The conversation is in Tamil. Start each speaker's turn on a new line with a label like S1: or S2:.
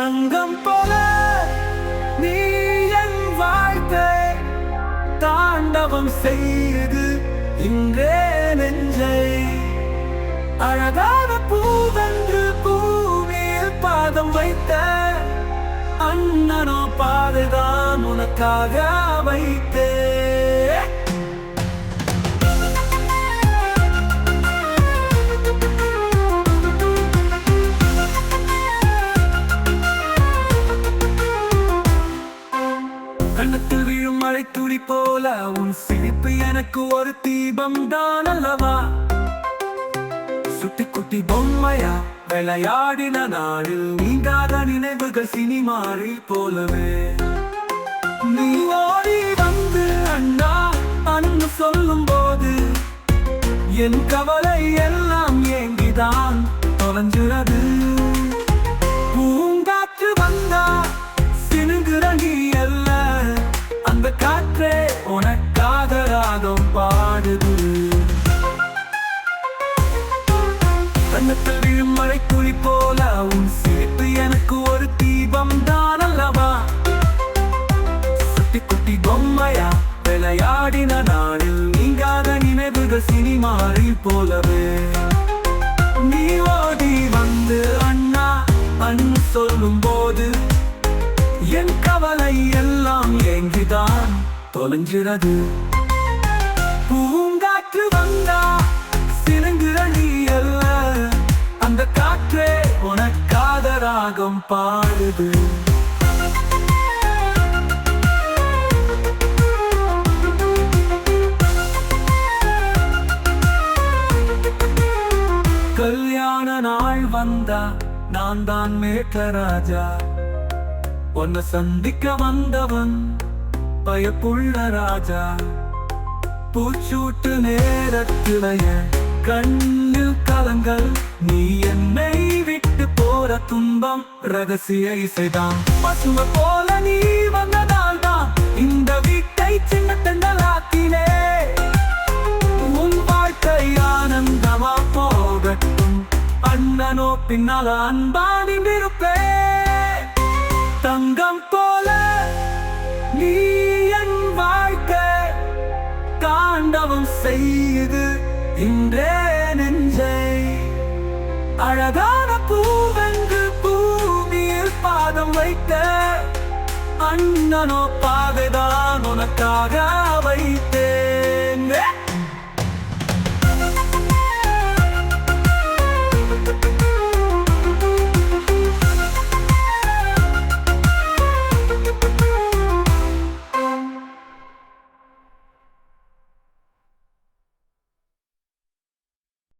S1: தங்கம் போல நீ என் வாழ்க்கை தாண்டவம் செய்து இங்கே நெஞ்சை. அழகான பூவென்று பூமியில் பாதம் வைத்த அண்ணனோ பாதைதான் உனக்காக வைத்தேன். போல உன் சிரிப்பு எனக்கு ஒரு தீபம் தான் அல்லவா? சுட்டி குட்டி பொம்மையா விளையாடின நாளில் நீங்காத நினைவுகள் சினிமாரில் போலவே. நீ ஓடி வந்து அண்ணா அண்ணு சொல்லும் போது என் கவலை எல்லாம் ஏங்கிதான் தொலைஞ்சுறது நினைவுகள் போலவே. நீ ஓடி வந்து அண்ணா அண்ணு சொல்லும் போது என் கவலை எல்லாம் எங்கிதான் தொலைஞ்சிறது பூங்காற்று வந்தா சினுங்குற அல்ல அந்த காற்றே உனக்காத ராகம் பாடுது. கல்யாண நாள் வந்தா நான் தான் மேட்ட ராஜா. உன்னை சந்திக்க வந்தவன் பயப்புள்ள ராஜா. பூச்சூட்டு நேரத்திலைய கண்ணு கலங்கள் நீ என்னை விட்டு போற துன்பம் ரகசிய இசைதான். பசுமை போல நீ வந்ததால் தான் இந்த வீட்டை சின்னத்தை அண்ணனோ பின்னால் அன்பானி இருப்பே தங்கம் போல நீ என் வாழ்க்கை தாண்டவம் செய்து இன்றே நெஞ்சை. அழகான பூவென்று பூமியில் பாதம் வைத்த அண்ணனோ பாதைதான் உனக்காக வைத்தேன்